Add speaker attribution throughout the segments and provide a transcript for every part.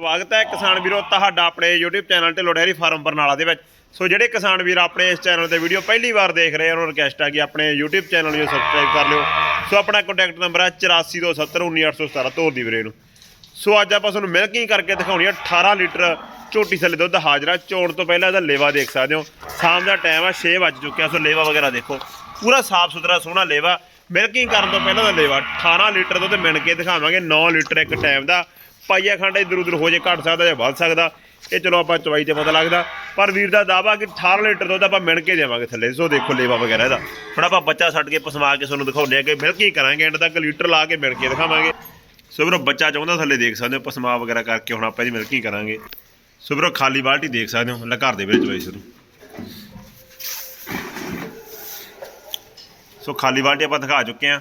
Speaker 1: ਸਵਾਗਤ ਹੈ ਕਿਸਾਨ ਵੀਰੋ ਤੁਹਾਡਾ ਆਪਣੇ YouTube channel Dhillon dairy farm Barnala ਦੇ ਵਿੱਚ। ਸੋ ਜਿਹੜੇ ਕਿਸਾਨ ਵੀਰ ਆਪਣੇ ਇਸ ਚੈਨਲ ਤੇ ਵੀਡੀਓ ਪਹਿਲੀ ਵਾਰ ਦੇਖ ਰਹੇ ਆ ਉਹਨਾਂ ਨੂੰ ਰਿਕਵੈਸਟ ਆ ਕਿ ਆਪਣੇ YouTube ਚੈਨਲ ਨੂੰ ਸਬਸਕ੍ਰਾਈਬ ਕਰ ਲਿਓ। ਸੋ ਆਪਣਾ ਕੰਟੈਕਟ ਨੰਬਰ ਹੈ 8427191817 ਤੋਰ ਦੀ ਵੀਰੇ ਨੂੰ। ਸੋ ਅੱਜ ਆਪਾਂ ਤੁਹਾਨੂੰ ਮਿਲਕਿੰਗ ਕਰਕੇ ਦਿਖਾਉਣੀ ਆ 18 ਲੀਟਰ ਝੋਟੀ ਥੱਲੇ ਦੁੱਧ ਹਾਜ਼ਰਾ ਚੋਣ ਤੋਂ ਪਹਿਲਾਂ ਇਹਦਾ ਲੇਵਾ ਦੇਖ ਸਕਦੇ ਹੋ। ਸ਼ਾਮ ਦਾ ਟਾਈਮ ਆ 6 ਵੱਜ ਚੁੱਕਿਆ ਸੋ ਲੇਵਾ ਵਗੈਰਾ ਦੇਖੋ। ਪੂਰਾ ਸਾਫ਼ ਸੁਥਰਾ, ਸੋਹਣਾ ਲੇਵਾ। ਮਿਲਕਿੰਗ ਕਰਨ ਤੋਂ ਪਹਿਲਾਂ ਦਾ ਲੇਵਾ 18 ਲੀਟਰ ਦੁੱਧ ਮਿਣ ਕੇ ਦਿਖਾਵਾਂਗੇ 9 ਲੀਟਰ ਇੱਕ ਟਾਈਮ ਦਾ। ਪਾਈਆ ਖੰਡ ਇਧਰ ਉਧਰ ਹੋ ਜੇ ਘਟ ਸਕਦਾ ਜਾਂ ਵੱਧ ਸਕਦਾ, ਇਹ ਚਲੋ ਆਪਾਂ ਚਵਾਈ ਤੇ ਪਤਾ ਲੱਗਦਾ। ਪਰ ਵੀਰ ਦਾ ਦਾਵਾ ਕਿ 18 ਲੀਟਰ ਦੁੱਧ ਆਪਾਂ ਮਿਣ ਕੇ ਦੇਵਾਂਗੇ ਥੱਲੇ। ਸੋ ਦੇਖੋ ਲੇਵਾ ਵਗੈਰਾ ਇਹਦਾ। ਹੁਣ ਆਪਾਂ ਬੱਚਾ ਛੱਡ ਕੇ ਪਸਮਾ ਕੇ ਤੁਹਾਨੂੰ ਦਿਖਾਉਂਦੇ ਆ ਕਿ ਮਿਲਕਿੰਗ ਕਰਾਂਗੇ ਐਂਡ ਤੱਕ ਲੀਟਰ ਲਾ ਕੇ ਮਿਲ ਕੇ ਦਿਖਾਵਾਂਗੇ। ਸੋ ਵੀਰੋ, ਬੱਚਾ ਚਾਹੁੰਦਾ ਥੱਲੇ ਦੇਖ ਸਕਦੇ ਹੋ ਪਸਮਾ ਵਗੈਰਾ ਕਰਕੇ ਹੁਣ ਆਪਾਂ ਇਹਦੀ ਮਿਲਕਿੰਗ ਕਰਾਂਗੇ। ਸੋ ਵੀਰੋ, ਖਾਲੀ ਬਾਲਟੀ ਦੇਖ ਸਕਦੇ ਹੋ, ਲੈ ਘਰ ਦੇ ਵਿੱਚ ਚਵਾਈ ਸ਼ੁਰੂ। ਸੋ ਖਾਲੀ ਬਾਲਟੀ ਆਪਾਂ ਦਿਖਾ ਚੁੱਕੇ ਆ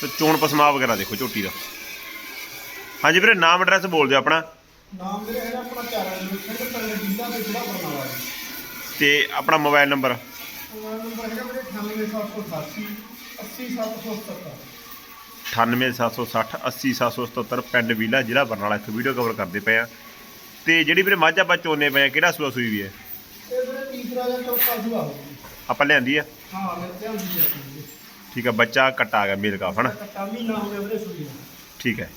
Speaker 1: ਸੋ ਚੋਣ ਪਸਮਾ ਵਗੈਰਾ ਦੇਖੋ ਝੋਟੀ ਦਾ। ਹਾਂਜੀ ਵੀਰੇ ਨਾਮ ਐਡਰੈਸ ਬੋਲ ਦਿਓ ਆਪਣਾ।
Speaker 2: ਨਾਮ ਵੀਰੇ ਹੈਗਾ ਆਪਣਾ ਚਾਰਾ ਜੀ ਪਿੰਡ ਜਿੰਦਾ ਦੇ ਜ਼ਿਲ੍ਹਾ ਬਰਨਾਲਾ ਜੀ
Speaker 1: ਤੇ ਆਪਣਾ ਮੋਬਾਈਲ ਨੰਬਰ
Speaker 2: ਮੋਬਾਈਲ ਨੰਬਰ ਹੈਗਾ ਵੀਰੇ 98788 80777
Speaker 1: 98760 80777 ਪਿੰਡ ਵੀਲਾ ਜ਼ਿਲ੍ਹਾ ਬਰਨਾਲਾ ਇੱਥੇ ਵੀਡੀਓ ਕਵਰ ਕਰਦੇ ਪਏ ਆ। ਤੇ ਜਿਹੜੀ ਵੀਰੇ ਮੱਝ ਆਪਾਂ ਚੋਨੇ ਪਏ ਆ ਕਿਹੜਾ ਸੂਆ ਸੂਈ ਵੀ ਹੈ?
Speaker 2: ਇਹ ਵੀਰੇ ਤੀਸਰਾ ਜਾਂ ਚੌਥਾ ਹੋਊਗੀ
Speaker 1: ਆਪਾਂ ਲਿਆਂਦੀ ਆ?
Speaker 2: ਹਾਂ ਮੇਰੇ ਧਿਆਨ ਦੀ ਜੀ
Speaker 1: ਠੀਕ ਆ ਬੱਚਾ ਕੱਟਾ ਆ ਗਿਆ ਮੇਲ ਕਾਫ ਹਨਾ?
Speaker 2: ਕੱਟਾ ਮਹੀਨਾ ਹੋ ਗਿਆ ਵੀਰੇ ਸੂਈ ਨੂੰ।
Speaker 1: ਠੀਕ ਹੈ।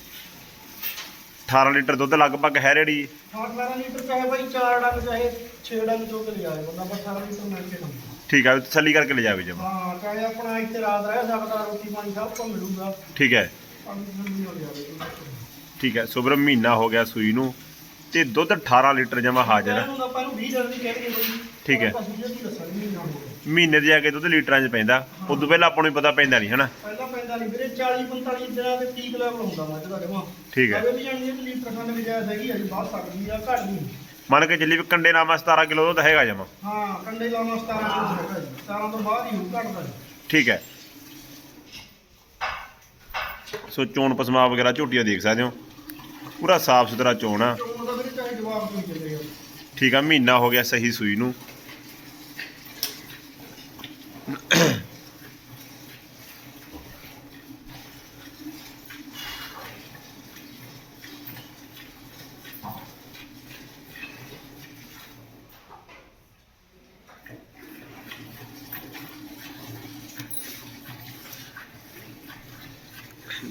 Speaker 1: 18 ਲੀਟਰ ਦੁੱਧ ਲਗਭਗ ਹੈ ਰੇੜੀ?
Speaker 2: 18 ਲੀਟਰ ਚਾਹੇ ਬਾਈ 4 ਡੰਗ ਚਾਹੇ 6 ਡੰਗ ਚੋ ਕੇ ਲਿਆਏ ਬੰਦਾ ਬਸ 18 ਲੀਟਰ ਮਿਲ ਕੇ ਦਊਗਾ
Speaker 1: ਠੀਕ ਆ ਤਸੱਲੀ ਕਰਕੇ ਲੈ ਜਾਵੇ ਜਮਾ।
Speaker 2: ਹਾਂ ਚਾਹੇ ਆਪਣਾ ਇੱਥੇ ਰਾਤ ਰਹਿ ਸਕਦਾ ਰੋਟੀ ਪਾਣੀ ਸਭ ਕੁਝ ਮਿਲੂਗਾ।
Speaker 1: ਠੀਕ ਹੈ।
Speaker 2: ਹੋ ਜਾਵੇ।
Speaker 1: ਠੀਕ ਹੈ ਸੁਬਰ ਮਹੀਨਾ ਹੋ ਗਿਆ ਸੂਈ ਨੂੰ ਤੇ ਦੁੱਧ 18 ਲੀਟਰ ਜਮਾ ਹਾਜ਼ਰ ਹੈ।
Speaker 2: ਇਹਨੂੰ ਆਪਾਂ ਨੂੰ 20 ਦਿਨ ਦੀ ਕਹਿ ਕੇ ਬਈ
Speaker 1: ਠੀਕ ਹੈ।
Speaker 2: ਆਪਾਂ ਸੁਝੇ ਕੀ ਹੋ
Speaker 1: ਮਹੀਨੇ ਦੇ ਜਾ ਕੇ ਦੁੱਧ ਲੀਟਰਾਂ 'ਚ ਪੈਂਦਾ। ਉਦੋਂ ਪਹਿਲਾਂ ਆਪਾਂ ਨੂੰ ਪਤਾ ਪੈਂਦਾ ਨਹੀਂ ਹਨਾ?
Speaker 2: ਪਹਿਲਾਂ ਪੈਂਦਾ ਨਹੀਂ ਵੀਰੇ 40 45 ਦਿਨਾਂ ਦੇ ਪੀਕ ਲੈਵਲ ਹੁੰਦਾ ਮੱਝ ਦਾ ਜਮਾ
Speaker 1: ਠੀਕ ਹੈ।
Speaker 2: ਕਦੇ ਵੀ ਜਾਣੀ ਇਹ ਲੀਟਰ ਖਾਨੇ ਦੀ ਜਾਇਜ਼ ਹੈਗੀ ਆ ਜੀ ਬਾਹਰ ਸਕਦੀ ਆ ਘੱਟ ਨਹੀਂ।
Speaker 1: ਮੰਨ ਕੇ ਚੱਲੀ ਵੀ ਕੰਡੇ ਨਾਮਾ 17 ਕਿਲੋ ਦੁੱਧ ਹੈਗਾ ਜਮਾ।
Speaker 2: ਹਾਂ ਕੰਡੇ ਲਾਉਣਾ 17 ਕਿਲੋ ਹੈਗਾ ਜੀ। 17 ਤੋਂ ਬਾਅਦ ਹੀ ਹੋਊ ਘਟਦਾ ਜੀ।
Speaker 1: ਠੀਕ ਹੈ। ਸੋ ਚੋਣ ਪਸਮਾ ਵਗੈਰਾ ਝੋਟੀਆਂ ਦੇਖ ਸਕਦੇ ਹੋ। ਪੂਰਾ ਸਾਫ਼ ਸੁਥਰਾ ਚੋਣ ਆ।
Speaker 2: ਚੋਣ ਦਾ ਵੀਰੇ ਚਾਹੇ ਜਵਾਬ ਕੋਈ ਚੱਲੇਗਾ
Speaker 1: ਠੀਕ ਆ ਮਹੀਨਾ ਹੋ ਗਿਆ ਸਹੀ ਸੂਈ ਨੂੰ।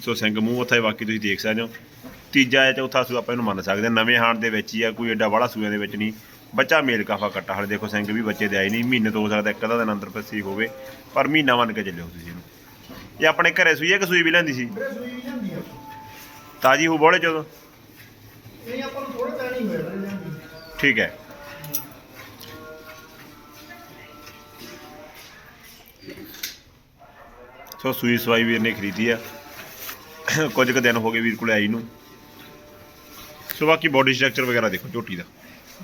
Speaker 1: ਸੋ ਸਿੰਘ ਮੂੰਹ ਉੱਥੇ ਬਾਕੀ ਤੁਸੀਂ ਦੇਖ ਸਕਦੇ ਹੋ। ਤੀਜਾ ਜਾਂ ਚੌਥਾ ਸੂ ਆਪਾਂ ਇਹਨੂੰ ਮੰਨ ਸਕਦੇ ਹਾਂ। ਨਵੇਂ ਹਾਣ ਦੇ ਵਿੱਚ ਹੀ ਆ, ਕੋਈ ਐਡਾ ਬੜਾ ਸੂਆਂ ਦੇ ਵਿੱਚ ਨਹੀਂ। ਬੱਚਾ ਮੇਲ ਕਾਫਾ ਕੱਟਾ। ਹਲੇ ਦੇਖੋ ਸਿੰਘ ਵੀ ਬੱਚੇ ਦੇ ਆਏ ਨਹੀਂ ਮਹੀਨੇ ਤੋਂ ਹੋ ਸਕਦਾ ਇੱਕ ਅੱਧਾ ਦਿਨ ਅੰਦਰ ਪਸੀਕ ਹੋਵੇ ਪਰ ਮਹੀਨਾ ਮੰਨ ਕੇ ਚੱਲਿਓ ਤੁਸੀਂ ਇਹਨੂੰ। ਇਹ ਆਪਣੇ ਘਰੇ ਸੂਈ ਹੈ ਕਿ ਸੂਈ ਵੀ ਲੈਂਦੀ ਸੀ? ਤਾਜੀ ਹੋ ਬੋਲੇ ਜਦੋਂ
Speaker 2: ਇਹ ਆਪਾਂ ਨੂੰ ਥੋੜੇ ਟਾਈਮ ਹੀ ਹੋਇਆ
Speaker 1: ਠੀਕ ਹੈ। ਸੋ ਸੂਈ ਸਵਾਈ ਵੀਰ ਨੇ ਖਰੀਦੀ ਆ। ਕੁਝ ਕੁ ਦਿਨ ਹੋ ਗਏ ਵੀਰ ਕੋਲ ਆਈ ਨੂੰ। ਸੋ ਬਾਕੀ ਬੋਡੀ ਸਟਰਕਚਰ ਵਗੈਰਾ ਦੇਖੋ ਝੋਟੀ ਦਾ।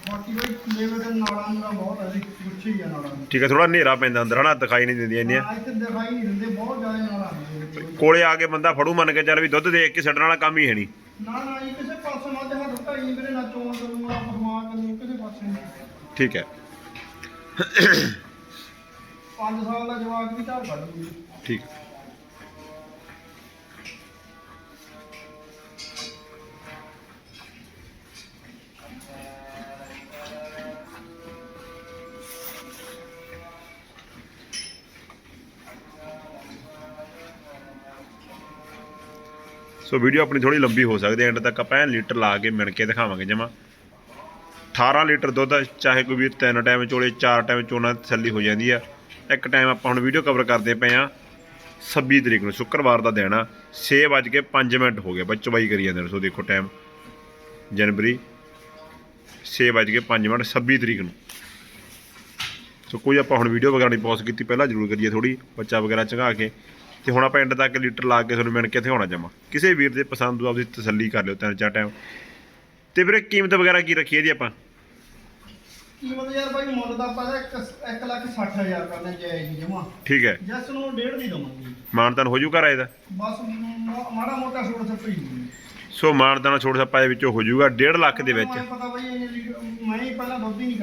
Speaker 2: ਬਾਕੀ ਬਈ ਲੇਵੇ ਦੇ ਨਾਲਾਂ ਦਾ ਬਹੁਤ ਹੈ ਜੀ ਗੁੱਛੀ ਆ ਨਾਲਾਂ ਦੀ
Speaker 1: ਠੀਕ ਹੈ ਥੋੜਾ ਹਨੇਰਾ ਪੈਂਦਾ ਅੰਦਰ ਹਨਾ ਦਿਖਾਈ ਨਹੀਂ ਦਿੰਦੀਆਂ ਇੰਨੀਆਂ।
Speaker 2: ਹਾਂ, ਇੱਥੇ ਦਿਖਾਈ ਨਹੀਂ ਦਿੰਦੇ ਬਹੁਤ ਜ਼ਿਆਦਾ ਨਾਲਾਂ ਆਉਂਦੀਆਂ ਨੇ।
Speaker 1: ਕੋਲੇ ਆ ਕੇ ਬੰਦਾ ਫੜੂ ਮੰਨ ਕੇ ਚੱਲ ਵੀ ਦੁੱਧ ਦੇਖ ਕੇ ਛੱਡਣ ਵਾਲਾ ਕੰਮ ਹੀ ਹੈ ਨਹੀਂ।
Speaker 2: ਨਾ ਨਾ ਜੀ ਕਿਸੇ ਪਾਸੇ ਮੱਝ ਹੱਥ ਢਾਈ ਨਹੀਂ ਵੀਰੇ ਨਾ ਚੋਣ ਕਰੂੰਗਾ ਪਰਮਾ ਕਰੂੰ ਕਿਸੇ ਪਾਸੇ ਨਹੀਂ।
Speaker 1: ਠੀਕ ਹੈ।
Speaker 2: 5 ਸਾਲ ਦਾ ਜਵਾਕ ਵੀ ਝਾੜ ਕੱਢ ਦੂਗੀ
Speaker 1: ਠੀਕ। ਸੋ ਵੀਡੀਓ ਆਪਣੀ ਥੋੜੀ ਲੰਬੀ ਹੋ ਸਕਦੀ ਐਂਡ ਤੱਕ ਆਪਾਂ ਐਨ ਲੀਟਰ ਲਾ ਕੇ ਮਿਣ ਕੇ ਦਿਖਾਵਾਂਗੇ ਜਮਾ। 18 ਲੀਟਰ ਦੁੱਧ ਚਾਹੇ ਕੋਈ ਵੀਰ ਤਿੰਨ ਟਾਈਮ ਚੋਲੇ, ਚਾਰ ਟਾਈਮ ਚੋਣਾ ਤਸੱਲੀ ਹੋ ਜਾਂਦੀ ਆ। ਇੱਕ ਟਾਈਮ ਆਪਾਂ ਹੁਣ ਵੀਡੀਓ ਕਵਰ ਕਰਦੇ ਪਏ ਆ 26 ਤਰੀਕ ਨੂੰ, ਸ਼ੁੱਕਰਵਾਰ ਦਾ ਦਿਨ ਆ। 6:05 ਮਿੰਟ ਹੋ ਗਏ ਬੱਚੋ ਬਾਈ ਕਰੀ ਜਾਂਦੇ ਨੇ, ਸੋ ਦੇਖੋ ਟਾਈਮ ਜਨਵਰੀ 6:05 ਮਿੰਟ 26 ਤਰੀਕ ਨੂੰ। ਸੋ ਕੋਈ ਆਪਾਂ ਹੁਣ ਵੀਡੀਓ ਵਗੈਰਾ ਨਹੀਂ ਪੋਸਟ ਕੀਤੀ, ਪਹਿਲਾਂ ਜ਼ਰੂਰ ਕਰੀਏ ਥੋੜੀ ਬੱਚਾ ਵਗੈਰਾ ਚੰਗਾ ਕੇ। ਤੇ ਹੁਣ ਆਪਾਂ ਐਂਡ ਤੱਕ ਲੀਟਰ ਲਾ ਕੇ ਤੁਹਾਨੂੰ ਮਿਣ ਕੇ ਦਿਖਾਉਣਾ ਜਮਾ। ਕਿਸੇ ਵੀਰ ਦੇ ਪਸੰਦ ਨੂੰ ਆਪਦੀ ਤਸੱਲੀ ਕਰ ਲਿਓ ਤਿੰਨ ਚਾਰ ਟਾਈਮ ਤੇ ਵੀਰੇ ਕੀਮਤ ਵਗੈਰਾ ਕੀ ਰੱਖੀ ਇਹਦੀ ਆਪਾਂ?
Speaker 2: ਕੀਮਤ ਯਾਰ ਬਾਈ ਮੁੱਲ ਦਾ ਆਪਾਂ 1 ਲੱਖ 60 ਹਜ਼ਾਰ ਕਰਨਾ ਜਾਇਜ਼ ਜੀ ਜਮਾ।
Speaker 1: ਠੀਕ ਹੈ।
Speaker 2: ਜਸ ਨੂੰ ਡੇਢ ਦੀ ਦਵਾਂਗੇ
Speaker 1: ਮਾਨਤਾਨ ਹੋ ਜੂ ਘਰ ਆਏ ਦਾ?
Speaker 2: ਬਸ ਮਾੜਾ ਮੋਟਾ ਛੋੜ ਛੱਪੀ
Speaker 1: ਸੋ ਮਾਨਤਾਨਾ ਛੋੜ ਛੱਪਾ ਦੇ ਵਿੱਚੋਂ ਹੋ ਜਾਊਗਾ 1.5 ਲੱਖ ਦੇ ਵਿੱਚ।
Speaker 2: ਪਤਾ ਮੈਂ ਹੀ ਪਹਿਲਾਂ ਦੁੱਧ ਹੀ ਨਹੀਂ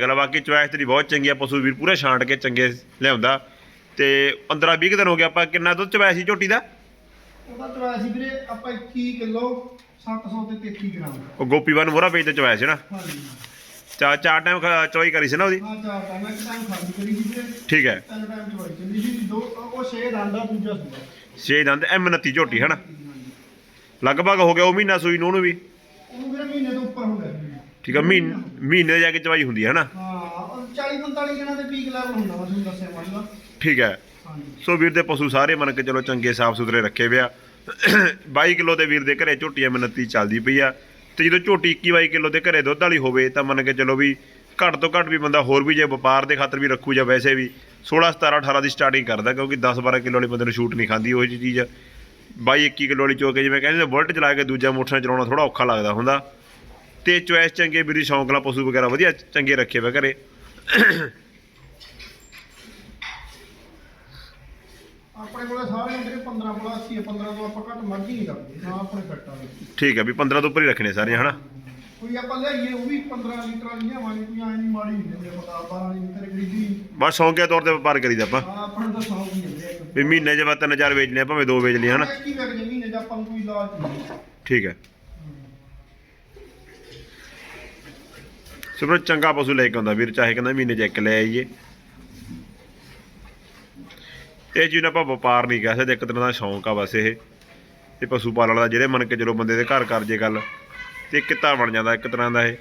Speaker 1: ਗੱਲ ਆ, ਬਾਕੀ ਚੁਆਇਸ ਤੇਰੀ ਬਹੁਤ ਚੰਗੀ ਆ ਪਸ਼ੂ ਵੀਰ ਪੂਰੇ ਛਾਂਟ ਕੇ ਚੰਗੇ ਲਿਆਉਂਦਾ। ਤੇ 15 20 ਦਿਨ ਹੋ ਗਿਆ ਆਪਾਂ ਕਿੰਨਾ ਦੁੱਧ ਚਵਾਇਆ ਸੀ ਝੋਟੀ ਦਾ?
Speaker 2: ਉਹਦਾ ਚਵਾਇਆ ਸੀ ਵੀਰੇ ਆਪਾਂ 21 ਕਿਲੋ 700 ਤੇ 33 ਗ੍ਰਾਮ।
Speaker 1: ਉਹ ਗੋਪੀ ਬਨ ਮੋਰਾ ਵੇਚ ਤੇ ਚਵਾਇਆ ਸੀ ਨਾ?
Speaker 2: ਹਾਂਜੀ।
Speaker 1: ਚਾ ਚਾਰ ਟਾਈਮ ਚਵਾਈ ਕਰੀ ਸੀ ਨਾ ਉਹਦੀ?
Speaker 2: ਹਾਂ ਚਾਰ ਟਾਈਮ ਇੱਕ ਟਾਈਮ ਖਾਲੀ ਕਰੀ ਸੀ ਵੀਰੇ।
Speaker 1: ਠੀਕ ਹੈ।
Speaker 2: ਤਿੰਨ ਟਾਈਮ ਚਵਾਈ ਚੱਲੀ ਸੀ ਦੋ ਉਹ ਛੇ ਡਾਂਡਾ ਦੂਜਾ ਸੂਆ।
Speaker 1: ਛੇ ਦੰਦ ਐਮ 29 ਝੋਟੀ ਹਨਾ? ਲਗਭਗ ਹੋ ਗਿਆ ਉਹ ਮਹੀਨਾ ਸੂਈ ਨੂੰ ਉਹਨੂੰ ਵੀ?
Speaker 2: ਉਹਨੂੰ ਵੀਰੇ ਮਹੀਨੇ ਤੋਂ ਉੱਪਰ ਹੋ ਗਿਆ ਜੀ।
Speaker 1: ਠੀਕ ਹੈ ਮਹੀਨੇ ਮਹੀਨੇ ਜਾ ਕੇ ਚਵਾਈ ਹੁੰਦੀ ਹੈ ਹਨਾ?
Speaker 2: ਹਾਂ ਉਹ 40 45 ਦਿਨਾਂ ਦੇ ਪੀਕ ਲੈਵਲ ਹੁੰਦਾ ਵਾ ਤੁਹਾਨੂੰ ਦੱਸਿਆ ਮੰਨਦਾ
Speaker 1: ਠੀਕ ਹੈ। ਸੋ ਵੀਰ ਦੇ ਪਸ਼ੂ ਸਾਰੇ ਮੰਨ ਕੇ ਚਲੋ ਚੰਗੇ ਸਾਫ਼ ਸੁਥਰੇ ਰੱਖੇ ਵਿਆ 22 ਕਿਲੋ ਦੇ ਵੀਰ ਦੇ ਘਰੇ ਝੋਟੀ M29 ਚੱਲਦੀ ਪਈ ਆ। ਤੇ ਜਦੋਂ ਝੋਟੀ 21 22 ਕਿਲੋ ਦੇ ਘਰੇ ਦੁੱਧ ਵਾਲੀ ਹੋਵੇ ਤਾਂ ਮੰਨ ਕੇ ਚਲੋ ਵੀ ਘੱਟ ਤੋਂ ਘੱਟ ਵੀ ਬੰਦਾ ਹੋਰ ਵੀ ਜੇ ਵਪਾਰ ਦੇ ਖਾਤਰ ਵੀ ਰੱਖੂ ਜਾਂ ਵੈਸੇ ਵੀ 16 17 18 ਦੀ ਸਟਾਰਟਿੰਗ ਕਰਦਾ ਕਿਉਂਕਿ 10 12 ਕਿਲੋ ਵਾਲੀ ਬੰਦੇ ਨੂੰ ਸ਼ੂਟ ਨਹੀਂ ਖਾਂਦੀ ਉਹ ਜਿਹੀ ਚੀਜ਼। 22 21 ਕਿਲੋ ਵਾਲੀ ਚੋ ਕੇ ਜਿਵੇਂ ਕਹਿੰਦੇ ਨੇ ਬੁਲਟ ਚਲਾ ਕੇ ਦੂਜਾ ਮੋਟਰਸਾਈਕਲ ਚਲਾਉਣਾ ਥੋੜਾ ਔਖਾ ਲੱਗਦਾ ਹੁੰਦਾ। ਤੇ ਚੋਇਸ ਚੰਗੇ ਵੀਰੀ ਸ਼ੌਂਕ ਨਾਲ ਪਸ਼ੂ ਵਗੈਰਾ ਵਧੀਆ ਚੰਗੇ ਰੱਖੇ ਵੇ ਘਰੇ।
Speaker 2: ਆਪਣੇ ਕੋਲੇ ਸਾਰੇ ਵੀਰੇ 15 ਕੋਲ 80 15 ਤੋਂ ਆਪਾਂ ਘੱਟ ਮਰਜ਼ੀ ਨਹੀਂ ਕਰਦੇ ਨਾ ਆਪਣੇ ਕੱਟਾਂ ਦੇ।
Speaker 1: ਠੀਕ ਹੈ ਵੀ 15 ਤੋਂ ਉੱਪਰ ਹੀ ਰੱਖਣੇ ਸਾਰੀਆਂ ਹਨਾ?
Speaker 2: ਕੋਈ ਆਪਾਂ ਲਿਆਈਏ ਉਹ ਵੀ 15 ਲੀਟਰ ਵਾਲੀਆਂ ਵਾਂਗੇ ਕੋਈ ਐ ਨਹੀਂ ਮਾੜੀ ਨਹੀਂ ਦਿੰਦੇ ਆਪਾਂ 12 ਨਹੀਂ ਤੇਰੇ ਗਰੀਬੀ
Speaker 1: ਬਸ ਸ਼ੌਂਕਿਆ ਤੌਰ ਤੇ ਵਪਾਰ ਕਰੀਦਾ ਆਪਾਂ।
Speaker 2: ਹਾਂ ਆਪਾਂ ਨੂੰ ਤਾਂ ਸੌਂਕ ਹੀ ਹੁੰਦੇ ਆ
Speaker 1: ਵੀ ਮਹੀਨੇ 'ਚ ਬਾ ਤਿੰਨ ਚਾਰ ਵੇਚ ਲਿਆ ਭਾਵੇਂ ਦੋ ਵੇਚ ਲਿਆ ਹਨਾ?
Speaker 2: ਕੀ ਕਰ ਜੇ ਮਹੀਨੇ ਦਾ ਆਪਾਂ ਨੂੰ ਕੋਈ ਲਾਜ ਨਹੀਂ।
Speaker 1: ਠੀਕ ਹੈ। ਸੁਪਰ ਚੰਗਾ ਪਸ਼ੂ ਲੈ ਕੇ ਆਉਂਦਾ ਵੀਰ ਚਾਹੇ ਕਹਿੰਦਾ ਮਹੀਨੇ 'ਚ ਇੱਕ ਲੈ ਆਈਏ। ਇਹ ਚੀਜ਼ ਨੂੰ ਆਪਾਂ ਵਪਾਰ ਨਹੀਂ ਕਹਿ ਸਕਦੇ, ਇੱਕ ਤਰ੍ਹਾਂ ਦਾ ਸ਼ੌਂਕ ਆ ਬਸ ਇਹ। ਤੇ ਪਸ਼ੂ ਪਾਲਣ ਦਾ ਜਿਹੜੇ ਮੰਨ ਕੇ ਚਲੋ ਬੰਦੇ ਦੇ ਘਰ ਕਰ ਜੇ ਗੱਲ, ਤੇ ਕਿੱਤਾ ਬਣ ਜਾਂਦਾ, ਇੱਕ ਤਰ੍ਹਾਂ ਦਾ ਇਹ।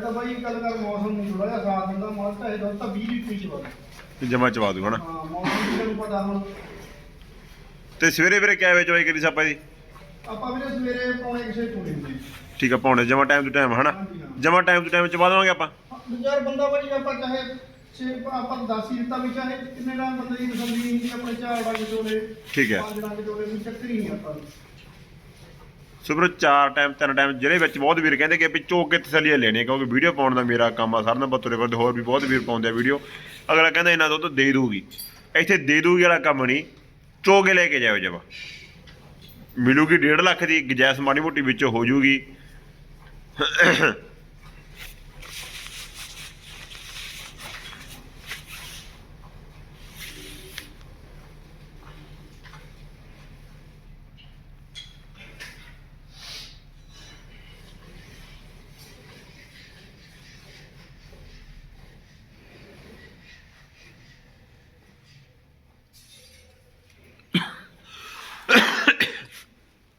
Speaker 2: ਤਾਂ ਬਾਈ ਗੱਲ ਕਰ ਮੌਸਮ ਨੂੰ ਥੋੜਾ ਜਿਹਾ ਸਾਥ ਦਿੰਦਾ ਮੌਸਮ ਤਾਂ ਇਹ ਦੁੱਧ ਤਾਂ 20 ਲੀਟਰ ਹੀ ਚਵਾ
Speaker 1: ਜਮਾ ਚਵਾ ਦੂ ਹਨਾ
Speaker 2: ਹਾਂ ਮੌਸਮ ਦੀ ਤੁਹਾਨੂੰ ਪਤਾ ਹੁਣ।
Speaker 1: ਤੇ ਸਵੇਰੇ ਵੀਰੇ ਕਿਆ ਵੇ ਚਵਾਈ ਕਰੀ ਸਾਪਾ ਦੀ
Speaker 2: ਆਪਾਂ ਵੀਰੇ ਸਵੇਰੇ ਪੌਣੇ ਕਿਸੇ ਟੁਰੇ ਹੁੰਦੇ
Speaker 1: ਠੀਕ ਆ ਪਾਉਣੇ ਜਮਾ ਟਾਈਮ ਟੂ ਟਾਈਮ ਹਨਾ?
Speaker 2: ਹਾਂਜੀ, ਹਾਂ।
Speaker 1: ਜਮਾ ਟਾਈਮ ਟੂ ਟਾਈਮ ਚਵਾ ਦੇਵਾਂਗੇ ਆਪਾਂ?
Speaker 2: ਯਾਰ ਬੰਦਾ ਭਾਜੀ ਆਪਾਂ ਚਾਹੇ ਛੇ ਆਪਾਂ ਦੱਸ ਹੀ ਦਿੱਤਾ ਵੀ ਚਾਹੇ ਕਿੰਨੇ ਦਾ ਬੰਦੇ ਦੀ ਤਸੱਲੀ ਨਹੀਂ ਹੁੰਦੀ ਆਪਣੇ ਚਾਰ ਡੰਗ ਜੋੜੇ
Speaker 1: ਠੀਕ ਹੈ।
Speaker 2: ਪੰਜ ਡੰਗ ਜੋੜੇ ਵੀ ਚੱਕਰ ਹੀ ਨਹੀਂ ਆਪਾਂ ਨੂੰ।
Speaker 1: ਸੁਪਰ ਚਾਰ ਟਾਈਮ ਤਿੰਨ ਟਾਈਮ ਜਿਹੜੇ ਵਿੱਚ ਬਹੁਤ ਵੀਰ ਕਹਿੰਦੇ ਕਿ ਵੀ ਚੋਕ ਕੇ ਤਸੱਲੀਆਂ ਲੈਣੀਆਂ, ਕਿਉਂਕਿ ਵੀਡੀਓ ਪਾਉਣ ਦਾ ਮੇਰਾ ਕੰਮ ਆ, ਸਾਰਿਆਂ ਦਾ ਬਤੁਰੇ ਵਰਦੇ ਹੋਰ ਵੀ ਬਹੁਤ ਵੀਰ ਪਾਉਂਦੇ ਆ ਵੀਡੀਓ। ਅਗਲਾ ਕਹਿੰਦਾ ਇਹਨਾਂ ਦੁੱਧ ਦੇ ਦੂਗੀ ਇੱਥੇ ਦੇ ਦੂਗੀ ਵਾਲਾ ਕੰਮ ਨਹੀਂ ਚੋ ਕੇ ਲੈ ਕੇ ਜਾਓ ਜਵਾ ਮਿਲੂਗੀ 1.5 ਲੱਖ ਦੀ ਗਜੈਸ ਮਾੜੀ ਮੋਟੀ ਵਿੱਚ ਹੋ ਜੂਗੀ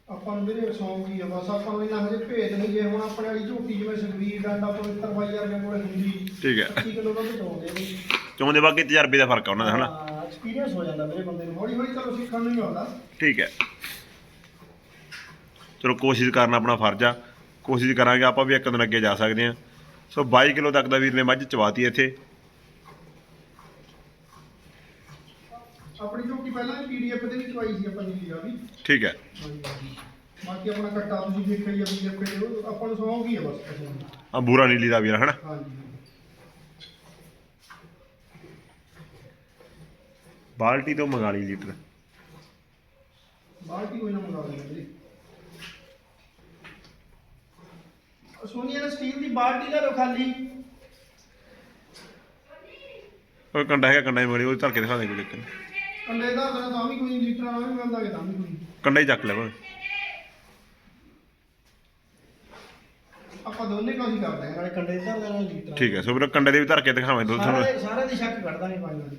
Speaker 2: ਆਪਾਂ ਨੂੰ ਵੀਰੇ ਸੌਂਕ ਹੀ ਆ ਬਸ ਆਪਾਂ ਨੂੰ ਇਹਨਾਂ ਹਜੇ ਭੇਦ ਨਹੀਂ ਜੇ ਹੁਣ ਆਪਣੇ ਵਾਲੀ ਝੂਟੀ ਜਿਵੇਂ ਸੁਖਵੀਰ ਡਾਂਡਾ ਪਵਿੱਤਰ ਬਾਈ ਵਰਗੇ ਕੋਲੇ ਹੁੰਦੀ
Speaker 1: ਠੀਕ ਹੈ।
Speaker 2: 25 ਕਿਲੋ ਦਾ ਬਚਾਉਂਦੇ ਨੇ।
Speaker 1: ਚੋਂ ਦੇ ਬਾਕੀ ਤਜਰਬੇ ਦਾ ਫ਼ਰਕ ਆ ਉਹਨਾਂ ਦਾ ਹਨਾ?
Speaker 2: ਐਕਸਪੀਰੀਅੰਸ ਹੋ ਜਾਂਦਾ ਮੇਰੇ ਬੰਦੇ ਨੂੰ ਹੌਲੀ ਹੌਲੀ ਚਲੋ ਸਿੱਖਣ ਨੂੰ ਹੀ ਆਉਂਦਾ।
Speaker 1: ਠੀਕ ਹੈ। ਚਲੋ ਕੋਸ਼ਿਸ਼ ਕਰਨਾ ਆਪਣਾ ਫਰਜ਼ ਆ ਕੋਸ਼ਿਸ਼ ਕਰਾਂਗੇ ਆਪਾਂ ਵੀ ਇੱਕ ਦਿਨ ਅੱਗੇ ਜਾ ਸਕਦੇ ਹਾਂ। ਸੋ 22 ਕਿਲੋ ਤੱਕ ਦਾ ਵੀਰ ਨੇ ਮੱਝ ਚਵਾਤੀ ਇੱਥੇ।
Speaker 2: ਆਪਣੀ ਝੂਟੀ ਪਹਿਲਾਂ ਵੀ ਪੀਡੀਐਫ ਦੇ ਵਿੱਚ ਪਾਈ ਸੀ ਆਪਾਂ ਨੀਲੀ ਆ ਵੀ।
Speaker 1: ਠੀਕ ਹੈ।
Speaker 2: ਬਾਕੀ ਆਪਣਾ ਕੱਟਾ ਤੁਸੀਂ ਦੇਖਿਆ ਹੀ ਆ ਦੇ ਉਹ ਆਪਾਂ ਨੂੰ ਸੌਂਕ ਹੀ ਆ ਬਸ ਨੂੰ।
Speaker 1: ਆ ਬੂਰਾ ਨੀਲੀ ਦਾ ਹਨਾ?
Speaker 2: ਹਾਂਜੀ
Speaker 1: ਬਾਲਟੀ ਤੋਂ ਮੰਗਾ ਲਈ ਲੀਟਰ।
Speaker 2: ਬਾਲਟੀ ਕੋਈ ਨਾ ਮੰਗਾ ਲੈਣਾ ਸੋਨੀਆ ਨੇ ਸਟੀਲ ਦੀ ਬਾਲਟੀ ਲੈ ਲਓ ਖਾਲੀ।
Speaker 1: ਉਹ ਕੰਡਾ ਹੈਗਾ ਕੰਡਾ ਹੀ ਮੜੀ ਉਹ ਧਰ ਕੇ ਦਿਖਾ ਦੇ ਕੋਈ ਚੱਕਰ ਨੀ।
Speaker 2: ਕੰਡੇ ਦਾ ਤਾਂ ਵੀ ਕੋਈ ਲੀਟਰ ਨਾਲ ਵੀ ਮਿਲਦਾ ਕਿ ਤਾਂ ਵੀ ਕੋਈ।
Speaker 1: ਕੰਡਾ ਹੀ ਚੱਕ ਲੈ ਭਾਵੇਂ।
Speaker 2: ਆਪਾਂ ਦੋਨੇ ਕਾਹੀ ਕਰਦੇ ਹਾਂ? ਨਾਲੇ ਕੰਡੇ ਦਾ ਦੇਣਾ ਲੀਟਰ
Speaker 1: ਠੀਕ ਹੈ ਸੋ ਵੀਰ ਕੰਡੇ ਦੇ ਵੀ ਧਰ ਕੇ ਦਿਖਾਵੇਂ ਦੋ ਤੁਹਾਨੂੰ।
Speaker 2: ਸਾਰੇ ਸਾਰੇ ਦੀ ਸ਼ੱਕ ਕੱਢਦਾ ਨਹੀਂ ਪਾਣੀ ਵਾਲੀ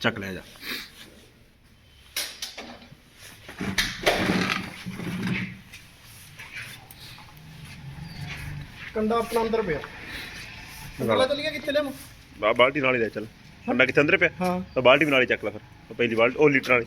Speaker 1: ਚੱਕ ਲੈ ਜਾ।
Speaker 2: ਕੰਡਾ ਆਪਣਾ ਅੰਦਰ ਪਿਆ।
Speaker 1: ਮੰਗਾ
Speaker 2: ਅਗਲਾ
Speaker 1: ਲਾ
Speaker 2: ਚੱਲੀਏ ਕਿੱਥੇ ਲੈ
Speaker 1: ਬਾਲਟੀ ਨਾਲ ਹੀ ਲੈ ਚੱਲ। ਕੰਡਾ ਕਿੱਥੇ ਅੰਦਰ ਪਿਆ?
Speaker 2: ਹਾਂ।
Speaker 1: ਤਾਂ ਬਾਲਟੀ ਵੀ ਨਾਲ ਹੀ ਚੱਕ ਲੈ ਫਿਰ। ਉਹ ਪਹਿਲੀ ਬਾਲਟੀ ਉਹ ਲੀਟਰ ਵਾਲੀ।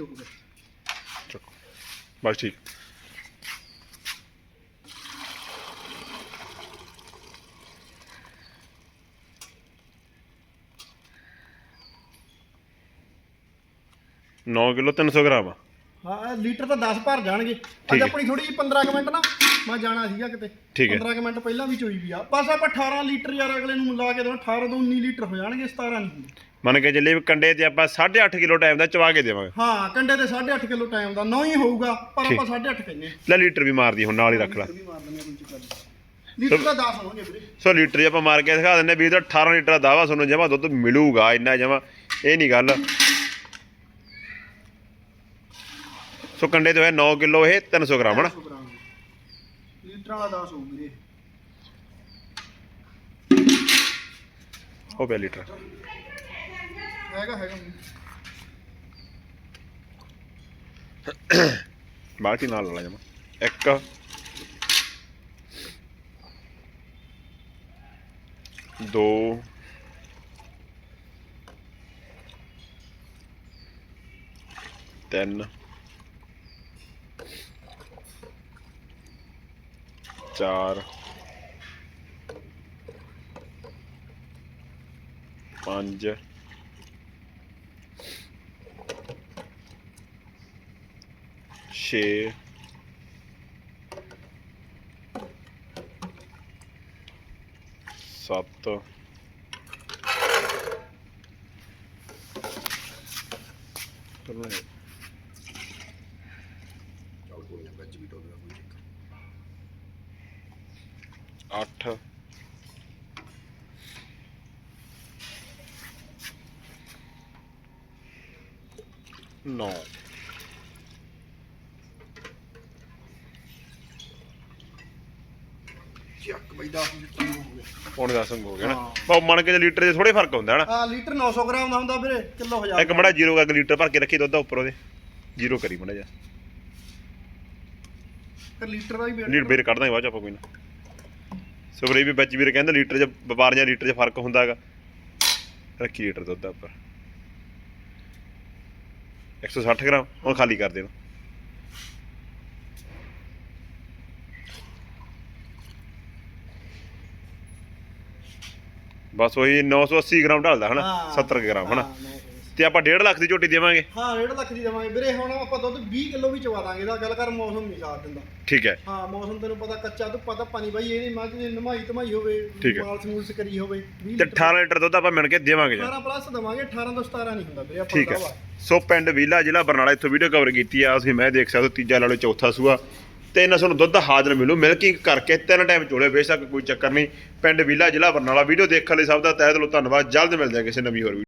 Speaker 2: ਹੋ ਗਿਆ
Speaker 1: ਚੱਕੋ ਬਸ ਠੀਕ ਨੌ ਕਿਲੋ 300 ਗ੍ਰਾਮ ਆ।
Speaker 2: ਹਾਂ ਲੀਟਰ ਤਾਂ 10 ਭਰ ਜਾਣਗੇ। ਅੱਜ
Speaker 1: ਹੈ।
Speaker 2: ਆਪਣੀ ਥੋੜੀ ਜਿਹੀ 15 ਕੁ ਮਿੰਟ ਨਾ ਮੈਂ ਜਾਣਾ ਸੀਗਾ ਕਿਤੇ।
Speaker 1: ਠੀਕ ਹੈ।
Speaker 2: 15 ਕੁ ਮਿੰਟ ਪਹਿਲਾਂ ਵੀ ਚੋਈ ਵੀ ਆ। ਬਸ ਆਪਾਂ 18 ਲੀਟਰ ਯਾਰ ਅਗਲੇ ਨੂੰ ਲਾ ਕੇ ਦੇਣਾ 18 ਤੋਂ 19 ਲੀਟਰ ਹੋ ਜਾਣਗੇ 17 ਨਹੀਂ
Speaker 1: ਮੰਨ ਕੇ ਚੱਲੇ ਵੀ ਕੰਡੇ ਤੇ ਆਪਾਂ 8.5 ਕਿਲੋ ਟਾਈਮ ਦਾ ਚਵਾ ਕੇ ਦੇਵਾਂਗੇ।
Speaker 2: ਹਾਂ ਕੰਡੇ ਤੇ 8.5 ਕਿਲੋ ਟਾਈਮ ਦਾ ਨਾ ਹੀ ਹੋਊਗਾ ਪਰ। ਆਪਾਂ 8.5 ਕਹਿੰਦੇ
Speaker 1: ਲੈ ਲੀਟਰ ਵੀ ਮਾਰਦੀ ਹੁਣ ਨਾਲ ਹੀ ਰੱਖ ਲੈ।
Speaker 2: ਲੀਟਰ ਵੀ ਮਾਰ ਦਿੰਦੇ ਆ ਕੋਈ ਚੱਕਰ ਨਹੀਂ ਲੀਟਰ ਦਾ 10 ਹੋਣਗੇ ਵੀਰੇ।
Speaker 1: ਸੋ ਲੀਟਰ ਆਪਾਂ ਮਾਰ ਕੇ ਦਿਖਾ ਦਿੰਨੇ ਵੀ ਇਹਦਾ 18 ਲੀਟਰ ਦਾ ਦਾਵਾ ਤੁਹਾਨੂੰ ਜਮਾ ਦੁੱਧ ਮਿਲੂਗਾ ਇੰਨਾ ਜਮਾ। ਇਹ ਨਹੀਂ ਗੱਲ। ਸੋ ਕੰਡੇ ਤੇ ਹੋਇਆ 9 ਕਿਲੋ ਇਹ 300 ਗ੍ਰਾਮ ਹਨਾ?
Speaker 2: 100 ਗ੍ਰਾਮ। ਲੀਟਰ ਵਾਲਾ 10 ਹੋਊ ਵੀਰੇ।
Speaker 1: ਹੋ ਪਿਆ ਲੀਟਰ।
Speaker 2: ਹੈਗਾ ਹੈਗਾ।
Speaker 1: ਬਾਲਟੀ ਨਾਲ ਲਾ ਲਾ ਜਮਾ? ਇੱਕ। ਦੋ। ਤਿੰਨ। ਚਾਰ। ਪੰਜ। ਛੇ। ਸੱਤ। ਅੱਠ। ਨੌ।
Speaker 2: ਚੱਕ ਬਈ 10 ਲੀਟਰ ਹੋ ਗਿਆ
Speaker 1: ਪੌਣੇ 10 ਹੋ ਗਿਆ ਨਾ। ਬਹੁਤ ਮੰਨ ਕੇ ਲੀਟਰ ਦੇ ਥੋੜੇ ਫ਼ਰਕ ਹੁੰਦਾ ਹੈ ਨਾ।
Speaker 2: ਆ ਲੀਟਰ 900 ਗ੍ਰਾਮ ਦਾ ਹੁੰਦਾ ਵੀਰੇ ਕਿਲੋ ਹਜ਼ਾਰ
Speaker 1: ਇੱਕ ਬੜਾ ਜ਼ੀਰੋ ਕਰਕੇ ਲੀਟਰ ਭਰ ਕੇ ਰੱਖੀ ਦੁੱਧ ਦਾ ਉੱਪਰ ਉਹਦੇ ਜ਼ੀਰੋ ਕਰੀ ਮੜਾ ਜਾ
Speaker 2: ਫਿਰ ਲੀਟਰ ਦਾ ਹੀ ਵੇਟ
Speaker 1: ਲੀਟਰ ਬੇਰ ਕੱਢ ਦਾਂਗੇ ਬਾਅਦ ਚ ਆਪਾਂ ਕੋਈ ਨਾ। ਸੁਬਰੇ ਵੀ ਵਿੱਚ ਵੀਰ ਕਹਿੰਦਾ ਲੀਟਰ ਚ ਵਪਾਰ ਜਾਂ ਲੀਟਰ ਚ ਫ਼ਰਕ ਹੁੰਦਾ ਹੈਗਾ। ਰੱਖੀ ਲੀਟਰ ਦੁੱਧ ਦਾ ਉੱਪਰ 160 ਗ੍ਰਾਮ ਹੁਣ ਖਾਲੀ ਕਰ ਦੇਣਾ। ਬਸ ਉਹੀ 980 ਗ੍ਰਾਮ ਢਲਦਾ ਹਨਾ
Speaker 2: ਹਾਂ।
Speaker 1: 70 ਗ੍ਰਾਮ ਹਨਾ
Speaker 2: ਹਾਂ, ਨੌ ਸੌ।
Speaker 1: ਤੇ ਆਪਾਂ 1.5 ਲੱਖ ਦੀ ਝੋਟੀ ਦੇਵਾਂਗੇ
Speaker 2: ਹਾਂ 1.5 ਲੱਖ ਦੀ ਦੇਵਾਂਗੇ ਵੀਰੇ ਹੁਣ ਆਪਾਂ ਦੁੱਧ 20 ਕਿਲੋ ਵੀ ਚਵਾ ਦਾਂਗੇ ਇਹਦਾ ਗੱਲ ਕਰ ਮੌਸਮ ਨਹੀਂ ਸਾਥ ਦਿੰਦਾ
Speaker 1: ਠੀਕ ਹੈ
Speaker 2: ਹਾਂ ਮੌਸਮ ਤੈਨੂੰ ਪਤਾ ਕੱਚਾ ਤੋਂ ਪਤਾ ਪਾਣੀ ਬਾਈ ਇਹਦੀ ਮੱਝ ਦੀ ਨਮਾਈ ਧਮਾਈ ਹੋਵੇ
Speaker 1: ਠੀਕ ਹੈ।
Speaker 2: ਮਾਲ ਸਮੂਲਸ ਕਰੀ ਹੋਵੇ 20
Speaker 1: ਤੇ 18 ਲੀਟਰ ਦੁੱਧ ਆਪਾਂ ਮਿਣ ਕੇ ਦੇਵਾਂਗੇ ਜੀ
Speaker 2: 18 ਪਲੱਸ ਦੇਵਾਂਗੇ 18 ਤੋਂ 17 ਨਹੀਂ ਹੁੰਦਾ ਵੀਰੇ ਆਪਾਂ
Speaker 1: ਠੀਕ ਹੈ। ਸੋ ਪਿੰਡ ਵੀਲਾ ਜ਼ਿਲ੍ਹਾ ਬਰਨਾਲਾ ਇੱਥੋਂ ਵੀਡੀਓ ਕਵਰ ਕੀਤੀ ਆ ਅਸੀਂ ਮੈਂ ਦੇਖ ਸਕਦਾ ਤੀਜਾ ਲਾ ਲਓ ਚੌਥਾ ਸੂਆ ਤੇ ਇਹਨਾਂ ਤੁਹਾਨੂੰ ਦੁੱਧ ਹਾਜ਼ਰ ਮਿਲੂ। ਮਿਲਕਿੰਗ ਕਰਕੇ ਤਿੰਨ ਟਾਈਮ ਚੋਲੇ ਬੇਸ਼ੱਕ ਕੋਈ ਚੱਕਰ ਨਹੀਂ। ਪਿੰਡ ਵੀਲਾ ਜ਼ਿਲ੍ਹਾ ਬਰਨਾਲਾ, ਵੀਡੀਓ ਦੇਖਣ ਲਈ ਸਭ ਦਾ ਤਹਿ ਦਿਲੋਂ ਧੰਨਵਾਦ। ਜਲਦ ਮਿਲਦੇ ਹਾਂ ਕਿਸੇ ਨਵੀਂ ਹੋਰ video